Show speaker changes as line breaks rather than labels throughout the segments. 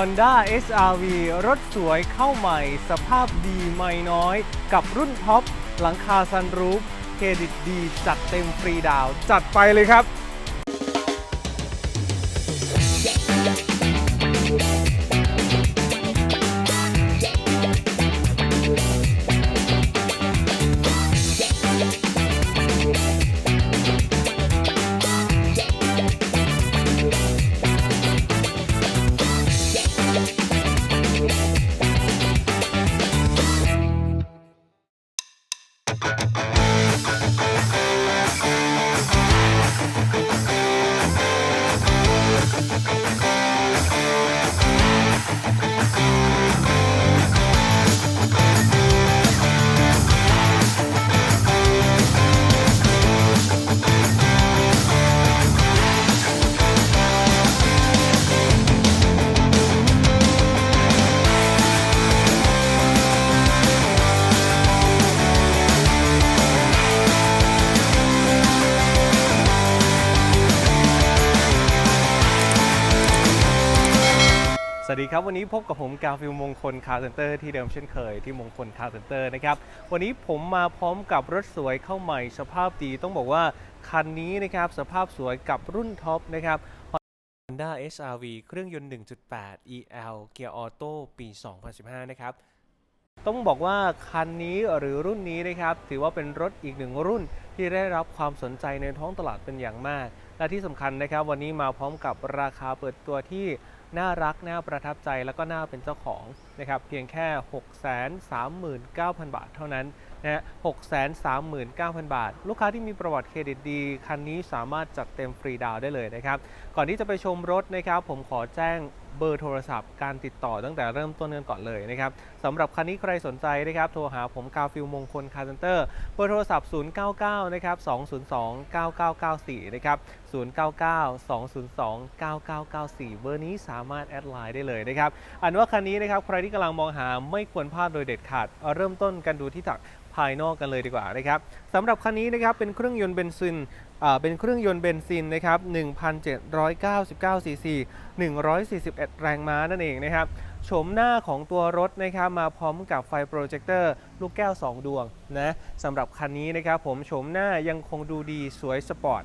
Honda SRV รถสวยเข้าใหม่ สภาพดีไม่น้อย กับรุ่นท็อป หลังคาซันรูฟเครดิตดี จัดเต็มฟรีดาว จัดไปเลยครับ สวัสดีครับ วันนี้พบกับผมกาฟิลมงคลคาร์เซนเตอร์ที่เดิมเช่นเคยที่มงคลคาร์เซนเตอร์นะครับ วันนี้ผมมาพร้อมกับรถสวยเข้าใหม่สภาพดีต้องบอกว่า คันนี้นะครับสภาพสวยกับรุ่นท็อปนะครับ Honda SRV เครื่องยนต์ 1.8 EL เกียร์ออโต้ปี 2015 นะครับต้องบอกว่าคันนี้หรือรุ่นนี้นะครับ ถือว่าเป็นรถอีกหนึ่งรุ่นที่ได้รับความสนใจในท้องตลาดเป็นอย่างมาก และที่สำคัญนะครับ วันนี้มาพร้อมกับราคาเปิดตัวที่ น่ารักน่าประทับใจแล้วก็น่าเป็นเจ้าของนะครับเพียงแค่ 639,000 บาทเท่านั้นนะฮะ639,000 บาท ลูกค้าที่มีประวัติเครดิตดี คันนี้สามารถจัดเต็มฟรีดาวได้เลยนะครับ ก่อนที่จะไปชมรถนะครับผมขอแจ้งเบอร์โทรศัพท์การติดต่อตั้งแต่เริ่มต้นกันก่อนเลยนะครับสำหรับคันนี้ใครสนใจนะครับโทรหาผมกาฟิลมงคลคาร์เซนเตอร์เบอร์โทรศัพท์ 099 นะครับ 202 9994 นะครับ099 202 9994 เบอร์นี้สามารถแอดไลน์ได้เลยนะครับอันว่าคันนี้นะครับใครที่กำลังมองหาไม่ควรพลาดโดยเด็ดขาดเาเริ่มต้นกันดูที่จากภายนอกกันเลยดีกว่านะครับสำหรับคันนี้นะครับเป็นเครื่องยนต์เบนซินเป็นเครื่องยนต์เบนซินนะครับ1,799ซีซี141 แรงม้านั่นเองนะครับโฉมหน้าของตัวรถนะครับมาพร้อมกับไฟโปรเจคเตอร์ลูกแก้ว 2 ดวงนะสำหรับคันนี้นะครับผมโฉมหน้ายังคงดูดีสวยสปอร์ต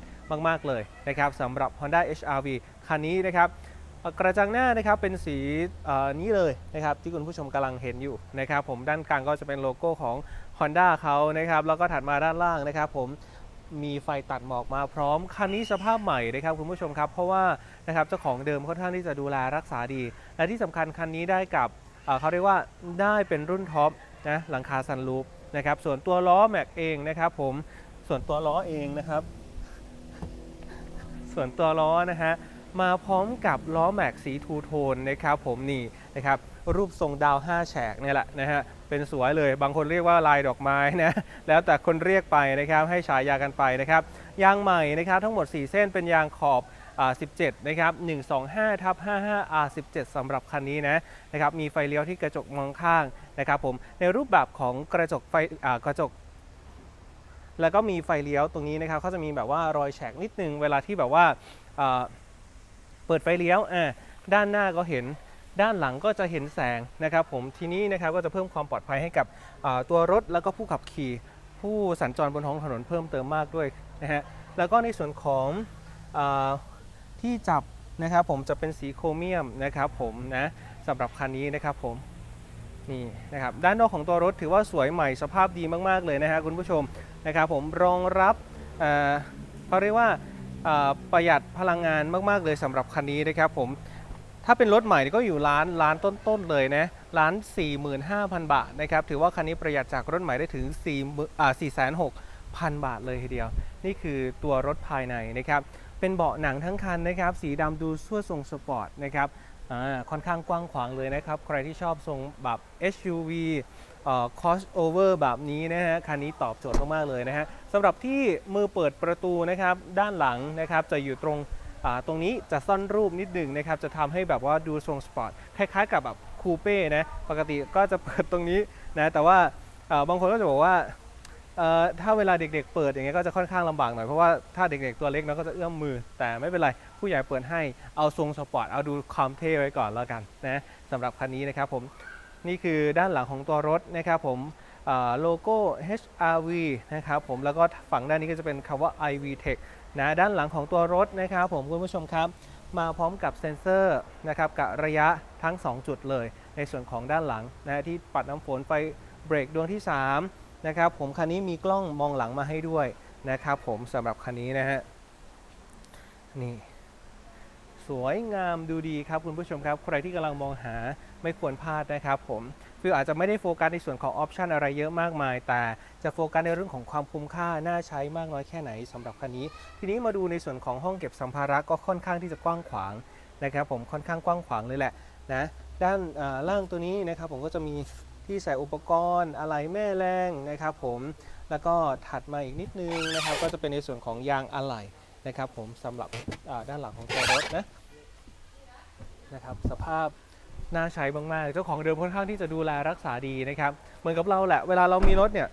มาก ๆ เลยนะครับสำหรับ Honda HRV คันนี้นะครับกระจังหน้านะครับเป็นสีนี้เลยนะครับที่คุณผู้ชมกำลังเห็นอยู่นะครับผมด้านกลางก็จะเป็นโลโก้ของ Honda เขานะครับแล้วก็ถัดมาด้านล่างนะครับผมมีไฟตัดหมอกมาพร้อม คันนี้สภาพใหม่นะครับคุณผู้ชมครับ เพราะว่านะครับเจ้าของเดิมค่อนข้างที่จะดูแลรักษาดี และที่สำคัญคันนี้ได้กับเอ่อเขาเรียกว่าได้เป็นรุ่นท็อปนะหลังคาซันรูฟนะครับส่วนตัวล้อแม็กเองนะครับผมส่วนตัวล้อเองนะครับ ส่วนตัวล้อนะฮะมาพร้อมกับล้อแม็กสีทูโทนนะครับผมนี่นะครับรูปทรงดาว 5 แฉกเนี่ยแหละนะฮะเป็นสวยเลยบางคนเรียกว่าลายดอกไม้นะแล้วแต่คนเรียกไปนะครับให้ฉายากันไปนะครับยางใหม่นะครับทั้งหมด 4 เส้นเป็นยางขอบอ่า17 นะครับ 125ทับ55 R17 สำหรับคันนี้นะนะครับ มีไฟเลี้ยวที่กระจกมองข้างนะครับผม ในรูปแบบของกระจกไฟอ่ากระจก แล้วก็มีไฟเลี้ยวตรงนี้นะครับเขาจะมีแบบว่ารอยแฉกนิดนึงเวลาที่แบบว่าอ่าเปิดไฟเลี้ยวอ่าด้านหน้าก็เห็นด้านหลังก็จะเห็นแสงนะครับผมทีนี้นะครับก็จะเพิ่มความปลอดภัยให้กับตัวรถแล้วก็ผู้ขับขี่ผู้สัญจรบนท้องถนนเพิ่มเติมมากด้วยนะฮะแล้วก็ในส่วนของอที่จับนะครับผมจะเป็นสีโครเมียมนะครับผมนะสำหรับคันนี้นะครับผมนี่นะครับด้านนอกของตัวรถถือว่าสวยใหม่สภาพดีมากๆเลยนะฮะคุณผู้ชม นะครับผมรองรับเขาเรียกว่าประหยัดพลังงานมาก ๆ เลยสำหรับคันนี้นะครับผมถ้าเป็นรถใหม่ก็อยู่ล้านล้านต้น ๆ เลยนะล้าน 45,000 บาทนะครับถือว่าคันนี้ประหยัดจากรถใหม่ได้ถึง4อ่า46,000บาทเลยทีเดียว นี่คือตัวรถภายในนะครับเป็นเบาะหนังทั้งคันนะครับสีดำดูชั่วทรงสปอร์ตนะครับค่อนข้างกว้างขวางเลยนะครับ ใครที่ชอบทรงแบบ SUV เอ่อ crossover แบบนี้นะฮะคันนี้ตอบโจทย์มากๆเลยนะฮะสำหรับที่มือเปิดประตูนะครับด้านหลังนะครับจะอยู่ตรงตรงนี้จะซ่อนรูปนิดหนึ่งนะครับจะทำให้แบบว่าดูทรงสปอร์ตคล้ายๆ กับแบบคูเป้นะปกติก็จะเปิดตรงนี้นะแต่ว่าบางคนก็จะบอกว่าถ้าเวลาเด็กๆ เปิดอย่างเงี้ยก็จะค่อนข้างลำบากหน่อย เพราะว่าถ้าเด็กๆตัวเล็กเนาะก็จะเอื้อมมือ แต่ไม่เป็นไร ผู้ใหญ่เปิดให้เอาทรงสปอร์ตเอาดูความเท่ไว้ก่อนแล้วกันนะสำหรับคันนี้นะครับผม นี่คือด้านหลังของตัวรถนะครับผมโลโก้ HRV นะครับผมแล้วก็ฝั่งด้านนี้ก็จะเป็นคำว่า iV Tech นะด้านหลังของตัวรถนะครับผมคุณผู้ชมครับ มาพร้อมกับเซ็นเซอร์นะครับกับระยะทั้ง 2 จุดเลย ในส่วนของด้านหลังนะที่ปัดน้ำฝนไฟเบรกดวงที่3นะครับผมคันนี้มีกล้องมองหลังมาให้ด้วยนะครับผมสำหรับคันนี้นะฮะนี่ สวยงามดูดีครับคุณผู้ชมครับ ใครที่กำลังมองหาไม่ควรพลาดนะครับผมฟิลอาจจะไม่ได้โฟกัสในส่วนของออปชันอะไรเยอะมากมาย แต่จะโฟกัสในเรื่องของความคุ้มค่า น่าใช้มากน้อยแค่ไหนสำหรับคันนี้ ทีนี้มาดูในส่วนของห้องเก็บสัมภาระก็ค่อนข้างที่จะกว้างขวางนะครับผมค่อนข้างกว้างขวางเลยแหละนะด้านล่างตัวนี้นะครับผมก็จะมีที่ใส่อุปกรณ์อะไหล่แม่แรงนะครับผมแล้วก็ถัดมาอีกนิดนึงนะครับก็จะเป็นในส่วนของยางอะไหล่ นะครับผมสำหรับด้านหลังของตัวรถนะนะครับสภาพน่าใช้มากๆเจ้าของเดิมค่อนข้างที่จะดูแลรักษาดีนะครับ เหมือนกับเราแหละ เวลาเรามีรถเนี่ย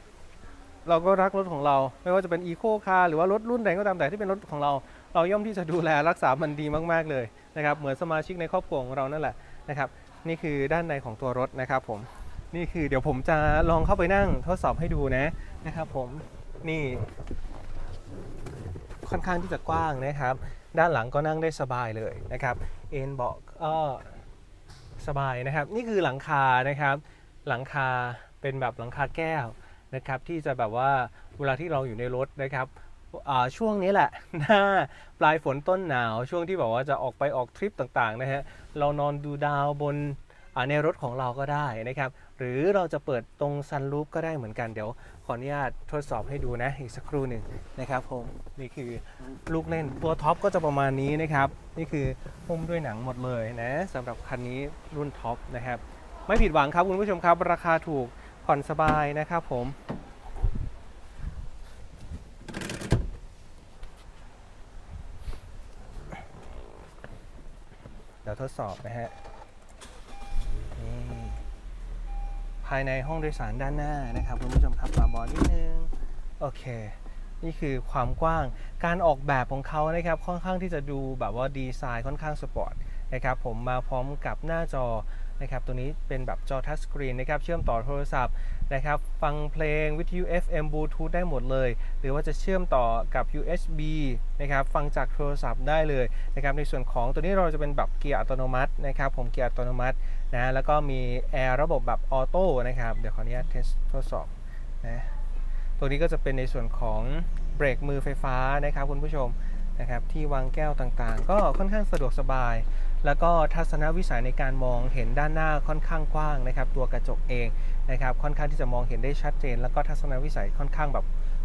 เราก็รักรถของเรา ไม่ว่าจะเป็นอีโคคาร์หรือว่ารถรุ่นใดก็ตามแต่ที่เป็นรถของเรา เราย่อมที่จะดูแลรักษามันดีมาก ๆเลยนะครับ เหมือนสมาชิกในครอบครัวของเรานั่นแหละนะครับ นี่คือด้านในของตัวรถนะครับผมนี่คือเดี๋ยวผมจะลองเข้าไปนั่งทดสอบให้ดูนะนะครับผมนี่ ค่อนข้างที่จะกว้างนะครับ ด้านหลังก็นั่งได้สบายเลยนะครับ เอนเบาะก็สบายนะครับ นี่คือหลังคานะครับ หลังคาเป็นแบบหลังคาแก้วนะครับ ที่จะแบบว่าเวลาที่เราอยู่ในรถนะครับช่วงนี้แหละหน้าปลายฝนต้นหนาวช่วงที่แบบว่าจะออกไปออกทริปต่างๆนะฮะเรานอนดูดาวบนในรถของเราก็ได้นะครับ หรือเราจะเปิดตรงซันรูฟก็ได้เหมือนกันเดี๋ยวขออนุญาตทดสอบให้ดูนะอีกสักครู่หนึ่งนะครับผมนี่คือลูกเล่นตัวท็อปก็จะประมาณนี้นะครับ นี่คือหุ้มด้วยหนังหมดเลยนะสำหรับคันนี้รุ่นท็อปนะครับ ไม่ผิดหวังครับคุณผู้ชมครับ ราคาถูกผ่อนสบายนะครับผมเดี๋ยวทดสอบนะฮะ ภายในห้องโดยสารด้านหน้านะครับคุณผู้ชมครับมาบอนิดนึงโอเค นี่คือความกว้างการออกแบบของเขานะครับค่อนข้างที่จะดูแบบว่าดีไซน์ค่อนข้างสปอร์ตนะครับผมมาพร้อมกับหน้าจอ นะครับตัวนี้เป็นแบบจอทัชสกรีนนะครับเชื่อมต่อโทรศัพท์นะครับฟังเพลงวิทยุ FM Bluetooth ได้หมดเลย หรือว่าจะเชื่อมต่อกับ USB นะครับฟังจากโทรศัพท์ได้เลยนะครับในส่วนของตัวนี้เราจะเป็นแบบเกียร์อัตโนมัตินะครับผมเกียร์อัตโนมัตินะแล้วก็มีแอร์ระบบแบบออโต้นะครับเดี๋ยวขออนุญาตทสทดสอบนะตัวนี้ก็จะเป็นในส่วนของเบรกมือไฟฟ้านะครับคุณผู้ชมนะครับที่วางแก้วต่างๆ ก็ค่อนข้างสะดวกสบาย แล้วก็ทัศนวิสัยในการมองเห็นด้านหน้าค่อนข้างกว้างนะครับ ตัวกระจกเองนะครับ ค่อนข้างที่จะมองเห็นได้ชัดเจน แล้วก็ทัศนวิสัยค่อนข้างแบบ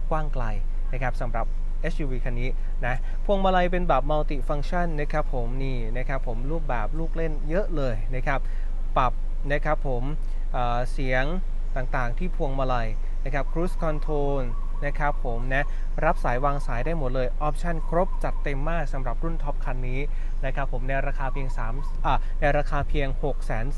กว้างไกลนะครับสำหรับ SUV คันนี้นะพวงมาลัยเป็นแบบมัลติฟังชันนะครับผมนี่นะครับผมรูปแบบลูกเล่นเยอะเลยนะครับ ปรับนะครับผมเเสียงต่างๆที่พวงมาลัยนะครับ Cruise Control นะครับผมนะรับสายวางสายได้หมดเลยออปชันครบจัดเต็มมากสำหรับรุ่นท็อปคันนี้นะครับผมในราคาเพียง3อ่าในราคาเพียง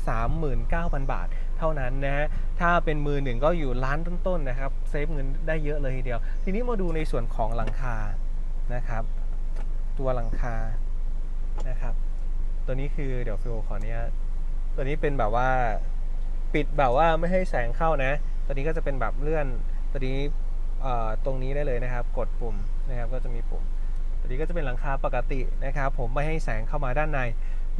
639,000 บาท เท่านั้นนะถ้าเป็นมือหนึ่งก็อยู่ล้านต้นๆนะครับเซฟเงินได้เยอะเลยทีเดียว ทีนี้มาดูในส่วนของหลังคานะครับ ตัวหลังคานะครับ ตัวนี้คือเดี๋ยวฟิวขออนุญาตตัวนี้เป็นแบบว่าปิดแบบว่าไม่ให้แสงเข้านะ ตัวนี้ก็จะเป็นแบบเลื่อน ตัวนี้ ตรงนี้ได้เลยนะครับ กดปุ่มนะครับก็จะมีปุ่มตัวนี้ก็จะเป็นหลังคาปกตินะครับ ผมไม่ให้แสงเข้ามาด้านใน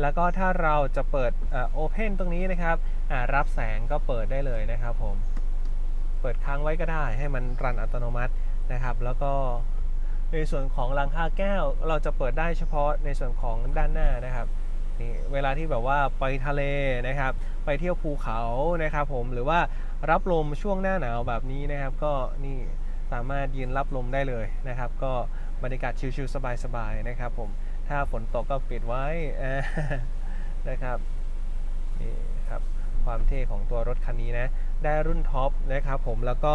แล้วก็ถ้าเราจะเปิดโอเพนตรงนี้นะครับรับแสงก็เปิดได้เลยนะครับ ผมเปิดค้างไว้ก็ได้ให้มันรันอัตโนมัตินะครับ แล้วก็ในส่วนของหลังคาแก้วเราจะเปิดได้เฉพาะในส่วนของด้านหน้านะครับนี่เวลาที่แบบว่าไปทะเลนะครับ ไปเที่ยวภูเขานะครับ ผมหรือว่ารับลมช่วงหน้าหนาวแบบนี้นะครับ ก็นี่ สามารถยืนรับลมได้เลยนะครับ ก็บรรยากาศชิลๆสบายๆนะครับผมถ้าฝนตกก็ปิดไว้นะครับนี่ครับความเท่ของตัวรถคันนี้นะได้รุ่นท็อปนะครับผมแล้วก็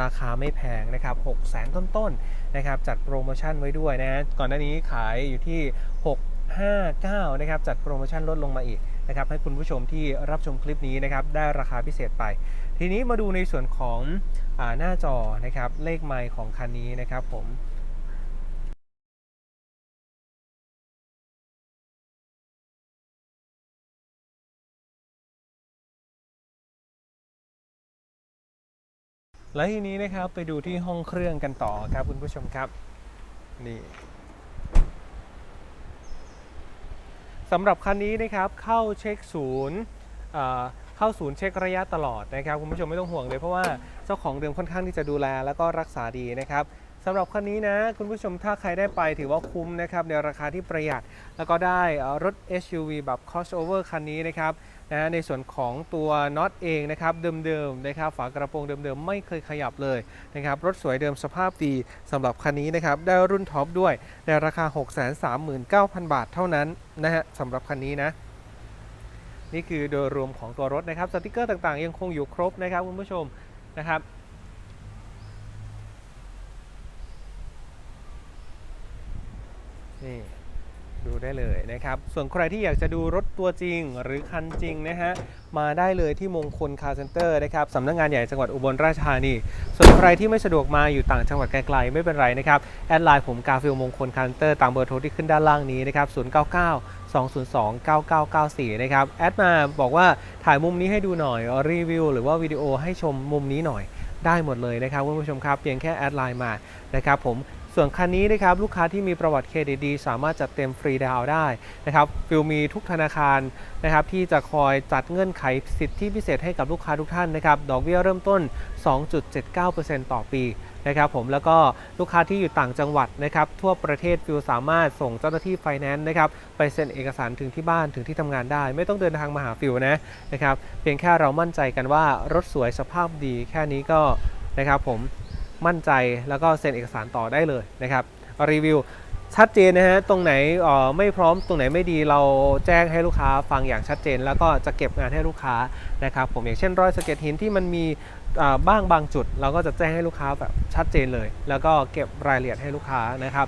ราคาไม่แพงนะครับ6 0 0 0 0 0ต้นๆนะครับจัดโปรโมชั่นไว้ด้วยนะก่อนหน้านี้ขายอยู่ที่ 659นะครับจัดโปรโมชั่นลดลงมาอีกนะครับให้คุณผู้ชมที่รับชมคลิปนี้นะครับได้ราคาพิเศษไป ทีนี้มาดูในส่วนของอหน้าจอนะครับเลขไมล์ของคันนี้นะครับผมและทีนี้นะครับไปดูที่ห้องเครื่องกันต่อครับคุณผู้ชมครับนี่สำหรับคันนี้นะครับเข้าเช็คศูนย์ เข้าศูนย์เช็คระยะตลอดนะครับคุณผู้ชมไม่ต้องห่วงเลยเพราะว่าเจ้าของเดิมค่อนข้างที่จะดูแลแล้วก็รักษาดีนะครับสำหรับคันนี้นะคุณผู้ชมถ้าใครได้ไปถือว่าคุ้มนะครับในราคาที่ประหยัด แล้วก็ได้เอ่อรถ SUV แบบ crossover คันนี้นะครับนะในส่วนของตัวน็อตเองนะครับเดิมๆนะครับฝากระโปรงเดิมๆ ไม่เคยขยับเลยนะครับรถสวยเดิมสภาพดีสำหรับคันนี้นะครับได้รุ่นท็อปด้วยในราคา 639,000 บาทเท่านั้นนะฮะสำหรับคันนี้นะ นี่คือโดยรวมของตัวรถนะครับสติกเกอร์ต่างๆ ยังคงอยู่ครบนะครับคุณผู้ชมนะครับนี่ ได้เลยนะครับ ส่วนใครที่อยากจะดูรถตัวจริงหรือคันจริงนะฮะ มาได้เลยที่มงคลคาร์เซ็นเตอร์นะครับสำนักงานใหญ่จังหวัดอุบลราชธานี ส่วนใครที่ไม่สะดวกมาอยู่ต่างจังหวัดไกลๆไม่เป็นไรนะครับ แอดไลน์ผมกาฟิลมงคลคาร์เซ็นเตอร์ตามเบอร์โทรที่ขึ้นด้านล่างนี้นะครับ 099 202 9994 นะครับ แอดมาบอกว่าถ่ายมุมนี้ให้ดูหน่อยรีวิวหรือว่าวิดีโอให้ชมมุมนี้หน่อยได้หมดเลยนะครับคุณผู้ชมครับเพียงแค่แอดไลน์มานะครับผม ส่วนคันนี้นะครับลูกค้าที่มีประวัติเครดิตดี สามารถจัดเต็มฟรีดาวได้นะครับฟิลมีทุกธนาคารนะครับที่จะคอยจัดเงื่อนไขสิทธิพิเศษให้กับลูกค้าทุกท่านนะครับดอกเบี้ยเริ่มต้น 2.79%ต่อปีนะครับผมแล้วก็ลูกค้าที่อยู่ต่างจังหวัดนะครับทั่วประเทศฟิลสามารถส่งเจ้าหน้าที่ไฟแนนซ์นะครับไปเซ็นเอกสารถึงที่บ้านถึงที่ทำงานได้ ไม่ต้องเดินทางมาหาฟิลนะนะครับเพียงแค่เรามั่นใจกันว่ารถสวยสภาพดีแค่นี้ก็นะครับผม มั่นใจแล้วก็เซ็นเอกสารต่อได้เลยนะครับรีวิวชัดเจนนะฮะตรงไหนออไม่พร้อมตรงไหนไม่ดีเราแจ้งให้ลูกค้าฟังอย่างชัดเจน แล้วก็จะเก็บงานให้ลูกค้านะครับผมอย่างเช่นรอยสะเก็ดหินที่มันมีอ่าบ้างบางจุด เราก็จะแจ้งให้ลูกค้าแบบชัดเจนเลย แล้วก็เก็บรายละเอียดให้ลูกค้านะครับ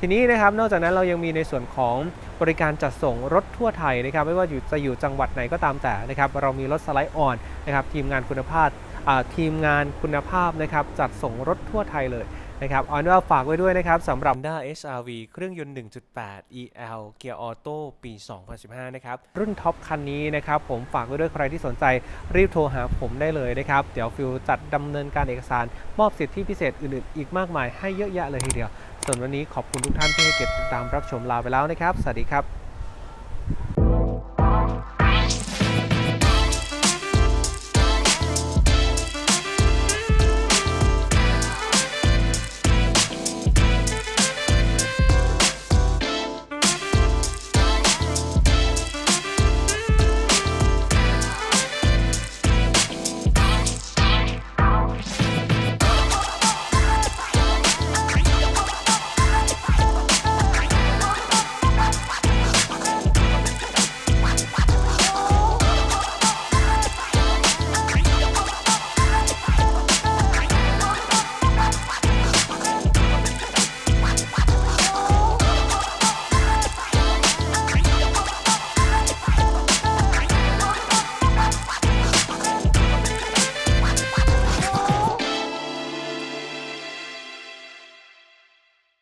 ทีนี้นะครับนอกจากนั้นเรายังมีในส่วนของบริการจัดส่งรถทั่วไทยนะครับไม่ว่าอยู่จะอยู่จังหวัดไหนก็ตามแต่นะครับเรามีรถสไลด์ออนนะครับทีมงานคุณภาพ ทีมงานคุณภาพนะครับจัดส่งรถทั่วไทยเลยนะครับเอาเป็นว่าฝากไว้ด้วยนะครับสำหรับ Honda HR-V เครื่องยนต์ 1.8 EL เกียร์ออโต้ปี 2015 นะครับ รุ่นท็อปคันนี้นะครับ ผมฝากไว้ด้วยใครที่สนใจรีบโทรหาผมได้เลยนะครับ เดี๋ยวฟิวจัดดำเนินการเอกสาร มอบสิทธิพิเศษอื่นๆ อีกมากมายให้เยอะแยะเลยทีเดียว ส่วนวันนี้ขอบคุณทุกท่านที่ให้เกียรติติดตามรับชมลาไปแล้วนะครับ สวัสดีครับ